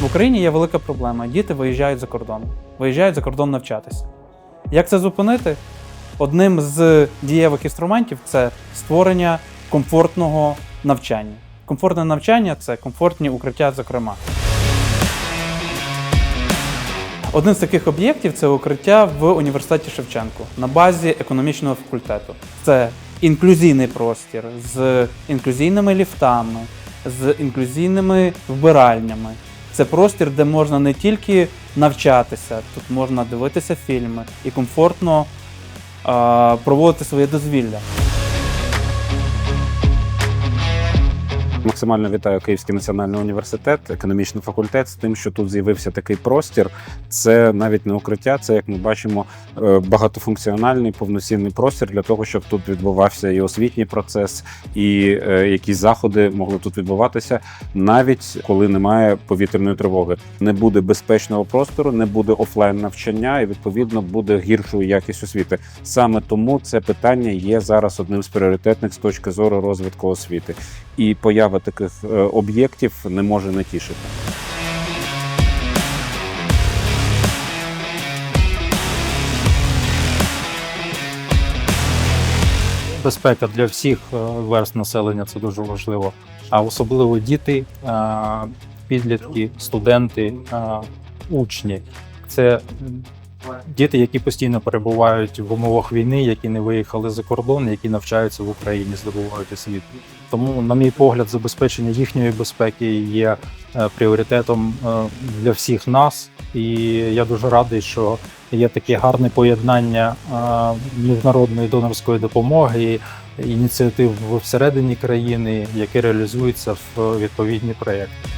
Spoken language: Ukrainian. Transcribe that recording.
В Україні є велика проблема. Діти виїжджають за кордон, виїжджають за кордон навчатися. Як це зупинити? Одним з дієвих інструментів це створення комфортного навчання. Комфортне навчання це комфортні укриття, зокрема. Одним з таких об'єктів це укриття в університеті Шевченко на базі економічного факультету. Це інклюзійний простір з інклюзійними ліфтами, з інклюзійними вбиральнями. Це простір, де можна не тільки навчатися, тут можна дивитися фільми і комфортно проводити своє дозвілля. Максимально вітаю Київський національний університет, економічний факультет з тим, що тут з'явився такий простір. Це навіть не укриття, це як ми бачимо е, багатофункціональний повноцінний простір для того, щоб тут відбувався і освітній процес, і е, якісь заходи могли тут відбуватися, навіть коли немає повітряної тривоги. Не буде безпечного простору, не буде офлайн навчання, і відповідно буде гіршою якість освіти. Саме тому це питання є зараз одним з пріоритетних з точки зору розвитку освіти. І поява таких е, об'єктів не може не тішити. безпека для всіх е, верст населення це дуже важливо. А особливо діти, е, підлітки, студенти, учні. Це діти, які постійно перебувають в умовах війни, які не виїхали за кордон, які навчаються в Україні, здобувають освіту. Тому, на мій погляд, забезпечення їхньої безпеки є е, пріоритетом е, для всіх нас. І я дуже радий, що є таке гарне поєднання е, міжнародної донорської допомоги, ініціатив всередині країни, які реалізуються в відповідні проєкти.